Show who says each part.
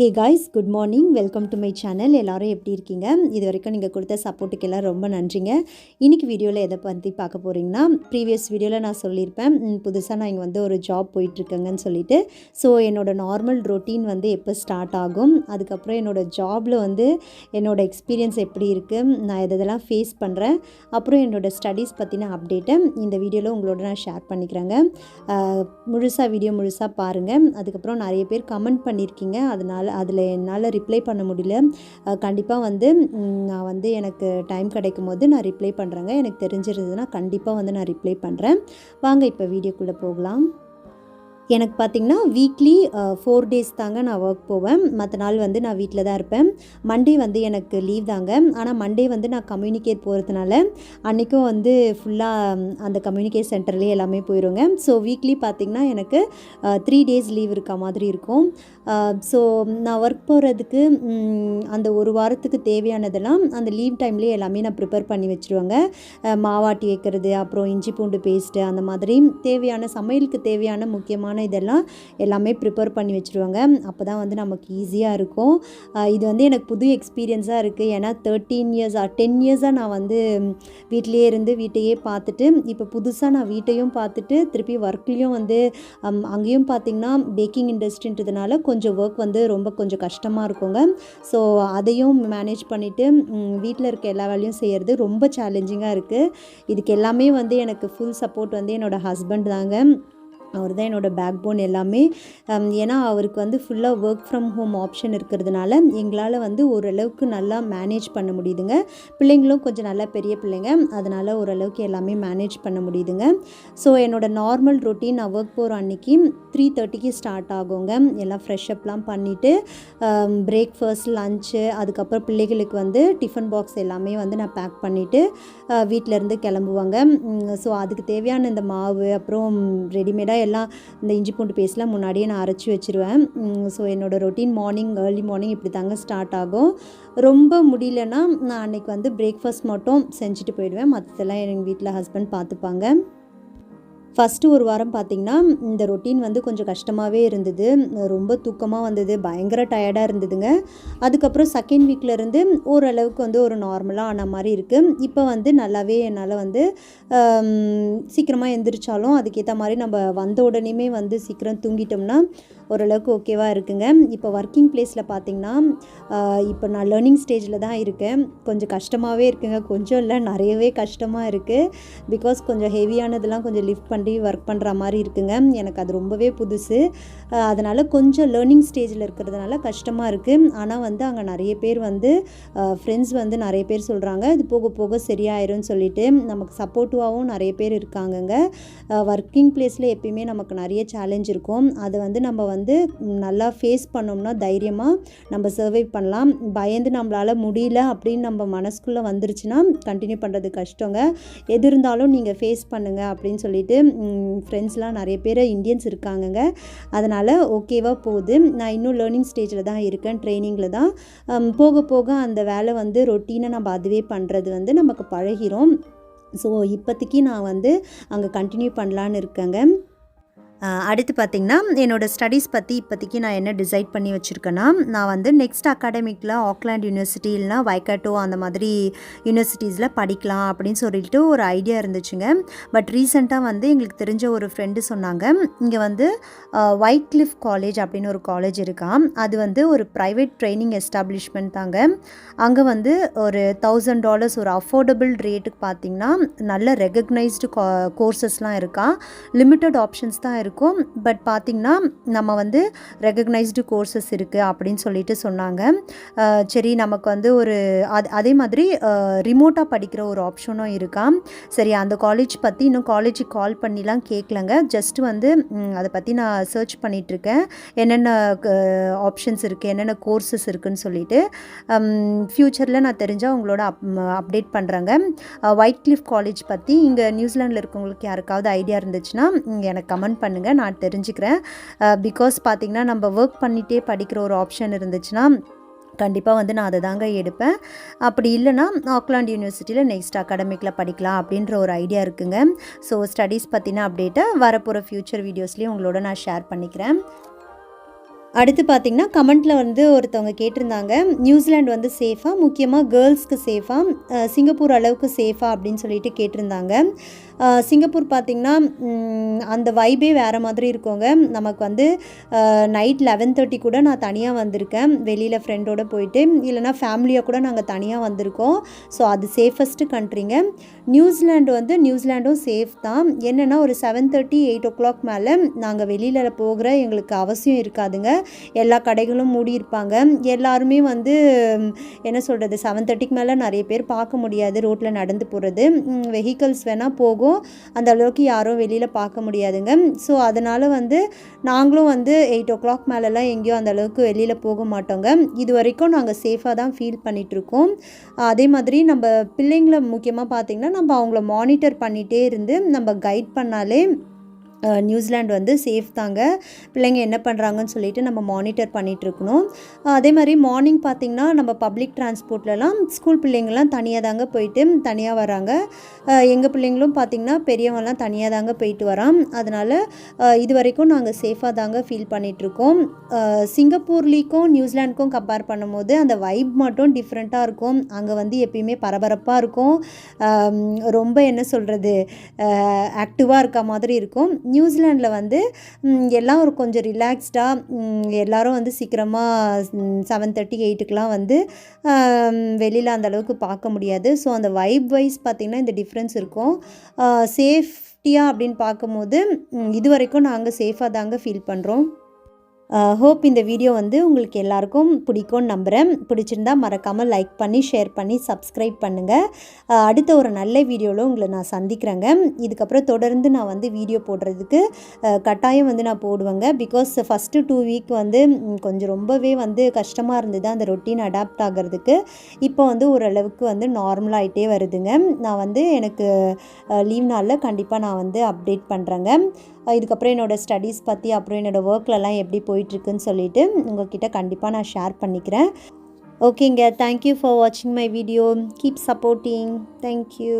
Speaker 1: Hey guys good morning welcome to my channel எல்லோரும் எப்படி இருக்கீங்க? இது வரைக்கும் நீங்கள் கொடுத்த சப்போர்ட்டுக்கு எல்லாம் ரொம்ப நன்றிங்க. இன்றைக்கி வீடியோவில் எதை பற்றி பார்க்க போகிறீங்கன்னா ப்ரீவியஸ் வீடியோவில் நான் சொல்லியிருப்பேன். புதுசாக நான் இங்கே வந்து ஒரு ஜாப் போயிட்டுருக்கேங்கன்னு சொல்லிட்டு. ஸோ என்னோட நார்மல் ரொட்டீன் வந்து எப்போ ஸ்டார்ட் ஆகும்? அதுக்கப்புறம் என்னோடய ஜாபில் வந்து என்னோடய எக்ஸ்பீரியன்ஸ் எப்படி இருக்குது நான் எதெல்லாம் ஃபேஸ் பண்ணுறேன் அப்புறம் என்னோட ஸ்டடீஸ் பற்றின அப்டேட்டை இந்த வீடியோவில் உங்களோட நான் ஷேர் பண்ணிக்கிறேங்க. முழுசாக வீடியோ முழுசாக பாருங்கள் அதுக்கப்புறம் நிறைய பேர் கமெண்ட் பண்ணியிருக்கீங்க. அதனால் அதில் என்னால் ரிப்ளை பண்ண முடியல. கண்டிப்பாக வந்து நான் வந்து எனக்கு டைம் கிடைக்கும் போது நான் ரிப்ளை பண்ணுறேங்க எனக்கு தெரிஞ்சிருந்ததுன்னா கண்டிப்பாக வந்து நான் ரிப்ளை பண்ணுறேன் வாங்க இப்போ வீடியோக்குள்ளே போகலாம். எனக்கு பார்த்திங்கன்னா வீக்லி ஃபோர் டேஸ் தாங்க நான் ஒர்க் போவேன். மற்ற நாள் வந்து நான் வீட்டில் தான் இருப்பேன். மண்டே வந்து எனக்கு லீவ் தாங்க. ஆனால் மண்டே வந்து நான் கம்யூனிகேட் போகிறதுனால அன்றைக்கும் வந்து ஃபுல்லாக அந்த கம்யூனிகேட் சென்டர்லேயே எல்லாமே போயிடுங்க ஸோ வீக்லி பார்த்திங்கன்னா எனக்கு த்ரீ டேஸ் லீவ் இருக்க மாதிரி இருக்கும். ஸோ நான் ஒர்க் போகிறதுக்கு அந்த ஒரு வாரத்துக்கு தேவையானதெல்லாம் அந்த லீவ் டைம்லேயே எல்லாமே நான் ப்ரிப்பேர் பண்ணி வச்சுருவாங்க. மாவாட்டி வைக்கிறது அப்புறம் இஞ்சி பூண்டு பேஸ்ட்டு அந்த மாதிரி தேவையான சமையலுக்கு தேவையான முக்கியமான இதெல்லாம் எல்லாமே ப்ரிப்பேர் பண்ணி வச்சுருவாங்க. அப்போ தான் வந்து நமக்கு ஈஸியாக இருக்கும். இது வந்து எனக்கு புது எக்ஸ்பீரியன்ஸாக இருக்குது ஏன்னா தேர்ட்டீன் இயர்ஸாக டென் இயர்ஸாக நான் வந்து வீட்டிலேயே இருந்து வீட்டையே பார்த்துட்டு இப்போ புதுசாக நான் வீட்டையும் பார்த்துட்டு திருப்பி ஒர்க்லேயும் வந்து அம், அங்கேயும் பார்த்திங்கன்னா பேக்கிங் இண்டஸ்ட்ரின்றதுனால கொஞ்சம் ஒர்க் வந்து ரொம்ப கொஞ்சம் கஷ்டமாக இருக்குங்க. ஸோ அதையும் மேனேஜ் பண்ணிவிட்டு வீட்டில் இருக்க எல்லா வேலையும் செய்கிறது ரொம்ப சேலஞ்சிங்காக இருக்குது இதுக்கு எல்லாமே வந்து எனக்கு ஃபுல் சப்போர்ட் வந்து என்னோடய ஹஸ்பண்ட் தாங்க. அவர் தான் என்னோடய பேக் போன் எல்லாமே ஏன்னா அவருக்கு வந்து ஃபுல்லாக ஒர்க் ஃப்ரம் ஹோம் ஆப்ஷன் இருக்கிறதுனால எங்களால் வந்து ஓரளவுக்கு நல்லா மேனேஜ் பண்ண முடியுதுங்க. பிள்ளைங்களும் கொஞ்சம் நல்லா பெரிய பிள்ளைங்க. அதனால் ஓரளவுக்கு எல்லாமே மேனேஜ் பண்ண முடியுதுங்க. ஸோ என்னோடய நார்மல் ரொட்டீன் நான் ஒர்க் போகிற அன்னைக்கு த்ரீ தேர்ட்டிக்கு ஸ்டார்ட் ஆகுங்க. எல்லாம் ஃப்ரெஷ் அப்லாம் பண்ணிவிட்டு பிரேக்ஃபாஸ்ட் லஞ்சு அதுக்கப்புறம் பிள்ளைகளுக்கு வந்து டிஃபன் பாக்ஸ் எல்லாமே வந்து நான் பேக் பண்ணிவிட்டு வீட்டிலேருந்து கிளம்புவாங்க. ஸோ அதுக்கு தேவையான இந்த மாவு அப்புறம் ரெடிமேடாக எல்லாம் இந்த இஞ்சி பூண்டு பேஸ்ட்லாம் முன்னாடியே நான் அரைச்சி வச்சுருவேன். ஸோ என்னோடய ரொட்டீன் மார்னிங் ஏர்லி மார்னிங் இப்படி தாங்க ஸ்டார்ட் ஆகும். ரொம்ப முடியலன்னா நான் அன்றைக்கி வந்து பிரேக்ஃபாஸ்ட் மட்டும் செஞ்சுட்டு போயிடுவேன். மற்றதெல்லாம் எங்கள் வீட்டில் ஹஸ்பண்ட் பார்த்துப்பாங்க ஃபஸ்ட்டு ஒரு வாரம் பார்த்திங்கன்னா இந்த ரொட்டீன் வந்து கொஞ்சம் கஷ்டமாகவே இருந்தது. ரொம்ப தூக்கமாக வந்தது. பயங்கர டயர்டாக இருந்ததுங்க. அதுக்கப்புறம் செகண்ட் வீக்லேருந்து ஓரளவுக்கு வந்து ஒரு நார்மலாக ஆன மாதிரி இருக்குது இப்போ வந்து நல்லாவே என்னால் வந்து சீக்கிரமாக எந்திரிச்சாலும் அதுக்கேற்ற மாதிரி நம்ம வந்த உடனேயுமே வந்து சீக்கிரம் தூங்கிட்டோம்னா ஓரளவுக்கு ஓகேவாக இருக்குங்க. இப்போ ஒர்க்கிங் பிளேஸில் பார்த்திங்கன்னா இப்போ நான் லேர்னிங் ஸ்டேஜில் தான் இருக்கேன். கொஞ்சம் கஷ்டமாகவே இருக்குங்க. கொஞ்சம் இல்லை நிறையவே கஷ்டமாக இருக்குது பிகாஸ் கொஞ்சம் ஹெவியானதெல்லாம் கொஞ்சம் லிஃப்ட் பண்ணி ஒர்க் பண்ணுற மாதிரி இருக்குங்க. எனக்கு அது ரொம்பவே புதுசு. அதனால் கொஞ்சம் லேர்னிங் ஸ்டேஜில் இருக்கிறதுனால கஷ்டமாக இருக்குது ஆனால் வந்து அங்கே நிறைய பேர் வந்து ஃப்ரெண்ட்ஸ் வந்து நிறைய பேர் சொல்கிறாங்க இது போக போக சரியாயிரும்னு சொல்லிட்டு. நமக்கு சப்போர்ட்டிவாகவும் நிறைய பேர் இருக்காங்கங்க. ஒர்க்கிங் பிளேஸில் எப்பயுமே நமக்கு நிறைய சேலஞ்ச் இருக்கும். அதை வந்து நம்ம வந்து வந்து நல்லா ஃபேஸ் பண்ணோம்னா தைரியமாக நம்ம சர்வை பண்ணலாம். பயந்து நம்மளால் முடியல அப்படின்னு நம்ம மனசுக்குள்ளே வந்துருச்சுன்னா கண்டினியூ பண்ணுறது கஷ்டங்க. எது இருந்தாலும் நீங்கள் ஃபேஸ் பண்ணுங்க அப்படின்னு சொல்லிட்டு ஃப்ரெண்ட்ஸ்லாம் நிறைய பேர் இந்தியன்ஸ் இருக்காங்கங்க. அதனால் ஓகேவாக போகுது. நான் இன்னும் லேர்னிங் ஸ்டேஜில் தான் இருக்கேன் ட்ரைனிங்கில் தான். போக போக அந்த வேலை வந்து ரொட்டீனை நம்ம அதுவே பண்ணுறது வந்து நமக்கு பழகிரும். ஸோ இப்போதைக்கு நான் வந்து அங்கே கண்டினியூ பண்ணலான்னு இருக்கேங்க. அடுத்து பார்த்திங்கன்னா என்னோடய ஸ்டடீஸ் பற்றி இப்போதைக்கு நான் என்ன டிசைட் பண்ணி வச்சுருக்கேன்னா நான் வந்து நெக்ஸ்ட் அகாடமிக்கில் ஆக்லாண்ட் யூனிவர்சிட்டி இல்லைனா வைக்காட்டோ அந்த மாதிரி யூனிவர்சிட்டிஸில் படிக்கலாம் அப்படின்னு சொல்லிட்டு ஒரு ஐடியா இருந்துச்சுங்க. பட் ரீசெண்டாக வந்து எங்களுக்கு தெரிஞ்ச ஒரு ஃப்ரெண்டு சொன்னாங்க. இங்கே வந்து ஒயிட் கிளிஃப் காலேஜ் அப்படின்னு ஒரு காலேஜ் இருக்கா. அது வந்து ஒரு ப்ரைவேட் ட்ரைனிங் எஸ்டாப்ளிஷ்மெண்ட் தாங்க. அங்கே வந்து ஒரு தௌசண்ட் டாலர்ஸ் ஒரு அஃபோர்டபுள் ரேட்டுக்கு பார்த்தீங்கன்னா நல்ல ரெகக்னைஸ்டு கோர்சஸ்லாம் இருக்கா. லிமிட்டட் ஆப்ஷன்ஸ் தான் இருக்கும் இருக்கும். பட் பார்த்திங்கன்னா நம்ம வந்து ரெகக்னைஸ்டு கோர்சஸ் இருக்குது அப்படின்னு சொல்லிட்டு சொன்னாங்க. சரி நமக்கு வந்து ஒரு அது அதே மாதிரி ரிமோட்டாக படிக்கிற ஒரு ஆப்ஷனும் இருக்கா? சரி அந்த காலேஜ் பற்றி இன்னும் காலேஜுக்கு கால் பண்ணிலாம் கேட்கலங்க ஜஸ்ட் வந்து அதை பற்றி நான் சர்ச் பண்ணிகிட்ருக்கேன் என்னென்ன ஆப்ஷன்ஸ் இருக்குது என்னென்ன கோர்சஸ் இருக்குன்னு சொல்லிட்டு. ஃப்யூச்சரில் நான் தெரிஞ்சால் உங்களோட அப் அப்டேட் பண்ணுறேங்க ஒயிட் கிளிஃப் காலேஜ் பற்றி இங்கே நியூசிலாண்டில் இருக்கவங்களுக்கு யாருக்காவது ஐடியா இருந்துச்சுன்னா எனக்கு கமெண்ட் பண்ணுங்கள் நான் தெரிஞ்சுக்கிறேன். பிகாஸ் பார்த்திங்கன்னா நம்ம ஒர்க் பண்ணிகிட்டே படிக்கிற ஒரு ஆப்ஷன் இருந்துச்சுன்னா கண்டிப்பாக வந்து நான் அதை தாங்க எடுப்பேன். அப்படி இல்லைன்னா ஆக்லாண்ட் யூனிவர்சிட்டியில் நெக்ஸ்ட் அகாடமிக்கில் படிக்கலாம் அப்படின்ற ஒரு ஐடியா இருக்குங்க. ஸோ ஸ்டடீஸ் பற்றின அப்டேட்டை வரப்போகிற ஃப்யூச்சர் வீடியோஸ்லேயும் உங்களோட நான் ஷேர் பண்ணிக்கிறேன். அடுத்து பார்த்திங்கன்னா கமெண்ட்டில் வந்து ஒருத்தவங்க கேட்டிருந்தாங்க நியூசிலாந்து வந்து சேஃபாக முக்கியமாக கேர்ள்ஸ்க்கு சேஃபாக சிங்கப்பூர் அளவுக்கு சேஃபாக அப்படின்னு சொல்லிட்டு கேட்டிருந்தாங்க. சிங்கப்பூர் பார்த்திங்கன்னா அந்த வைபே வேறு மாதிரி இருக்கோங்க. நமக்கு வந்து நைட் லெவன் தேர்ட்டி கூட நான் தனியாக வந்திருக்கேன். வெளியில் ஃப்ரெண்டோட போயிட்டு இல்லைனா ஃபேமிலியாக கூட நாங்கள் தனியாக வந்திருக்கோம். ஸோ அது சேஃபஸ்ட்டு கண்ட்ரிங்க நியூசிலாண்டு வந்து நியூசிலாண்டும் சேஃப் தான். என்னென்னா ஒரு seven thirty eight o'clock மேலே நாங்கள் வெளியில் போகிற எங்களுக்கு அவசியம் இருக்காதுங்க. எல்லா கடைகளும் மூடி இருப்பாங்க. எல்லாருமே வந்து என்ன சொல்கிறது செவன் தேர்ட்டிக்கு மேலே நிறைய பேர் பார்க்க முடியாது. ரோட்டில் நடந்து போகிறது வெஹிக்கல்ஸ் வேணால் போகும். அந்த அளவுக்கு யாரும் வெளியில் பார்க்க முடியாதுங்க. ஸோ அதனால் வந்து நாங்களும் வந்து எயிட் ஓ கிளாக் மேலெலாம் எங்கேயும் அந்த அளவுக்கு வெளியில் போக மாட்டோங்க. இது வரைக்கும் நாங்கள் சேஃபாக தான் ஃபீல் பண்ணிகிட்ருக்கோம் அதே மாதிரி நம்ம பிள்ளைங்களை முக்கியமாக பார்த்திங்கன்னா நம்ம அவங்கள மானிட்டர் பண்ணிகிட்டே இருந்து நம்ம கைட் பண்ணாலே நியூசிலாண்டு வந்து சேஃப் தாங்க. பிள்ளைங்க என்ன பண்ணுறாங்கன்னு சொல்லிட்டு நம்ம மானிட்டர் பண்ணிகிட்ருக்கணும் அதே மாதிரி மார்னிங் பார்த்திங்கன்னா நம்ம பப்ளிக் டிரான்ஸ்போர்ட்லலாம் ஸ்கூல் பிள்ளைங்கள்லாம் தனியாக தாங்க போயிட்டு தனியாக வராங்க. எங்கள் பிள்ளைங்களும் பார்த்திங்கன்னா பெரியவங்கலாம் தனியாக தாங்க போயிட்டு வரான் அதனால் இது வரைக்கும் நாங்கள் சேஃபாக தாங்க ஃபீல் பண்ணிகிட்ருக்கோம் சிங்கப்பூர்லேக்கும் நியூசிலாண்டுக்கும் கம்பேர் பண்ணும்போது அந்த வைப் மட்டும் டிஃப்ரெண்ட்டாக இருக்கும். அங்கே வந்து எப்பயுமே பரபரப்பாக இருக்கும். ரொம்ப என்ன சொல்கிறது ஆக்டிவாக இருக்க மாதிரி இருக்கும். நியூசிலாண்டில் வந்து எல்லாம் ஒரு கொஞ்சம் ரிலாக்ஸ்டாக எல்லாரும் வந்து சீக்கிரமாக செவன் தேர்ட்டி எயிட்டுக்கெலாம் வந்து வெளியில் அந்த அளவுக்கு பார்க்க முடியாது. ஸோ அந்த வைப் வைஸ் பார்த்திங்கன்னா இந்த டிஃப்ரென்ஸ் இருக்கும். சேஃப்டியாக அப்படின்னு பார்க்கும்போது இது வரைக்கும் நாங்கள் சேஃபாக தாங்க ஃபீல் பண்ணுறோம் ஹோப் இந்த வீடியோ வந்து உங்களுக்கு எல்லாருக்கும் பிடிக்கும்னு நம்புகிறேன் பிடிச்சிருந்தா மறக்காமல் லைக் பண்ணி ஷேர் பண்ணி சப்ஸ்கிரைப் பண்ணுங்கள் அடுத்த ஒரு நல்ல வீடியோவில் உங்களை நான் சந்திக்கிறேங்க. இதுக்கப்புறம் தொடர்ந்து நான் வந்து வீடியோ போடுறதுக்கு கட்டாயம் வந்து நான் போடுவேங்க. பிகாஸ் ஃபஸ்ட்டு டூ வீக் வந்து கொஞ்சம் ரொம்பவே வந்து கஷ்டமாக இருந்தது அந்த ரொட்டீன் அடாப்ட் ஆகிறதுக்கு. இப்போ வந்து ஓரளவுக்கு வந்து நார்மலாகிட்டே வருதுங்க. நான் வந்து எனக்கு லீவ் நாளில் கண்டிப்பாக நான் வந்து அப்டேட் பண்ணுறேங்க இதுக்கப்புறம் என்னோடய ஸ்டடீஸ் பற்றி அப்புறம் என்னோடய ஒர்க்லலாம் எப்படி போயிட்டுருக்குன்னு சொல்லிட்டு உங்ககிட்ட கண்டிப்பாக நான் ஷேர் பண்ணிக்கிறேன். ஓகேங்க தேங்க்யூ ஃபார் வாட்சிங் my video keep supporting thank you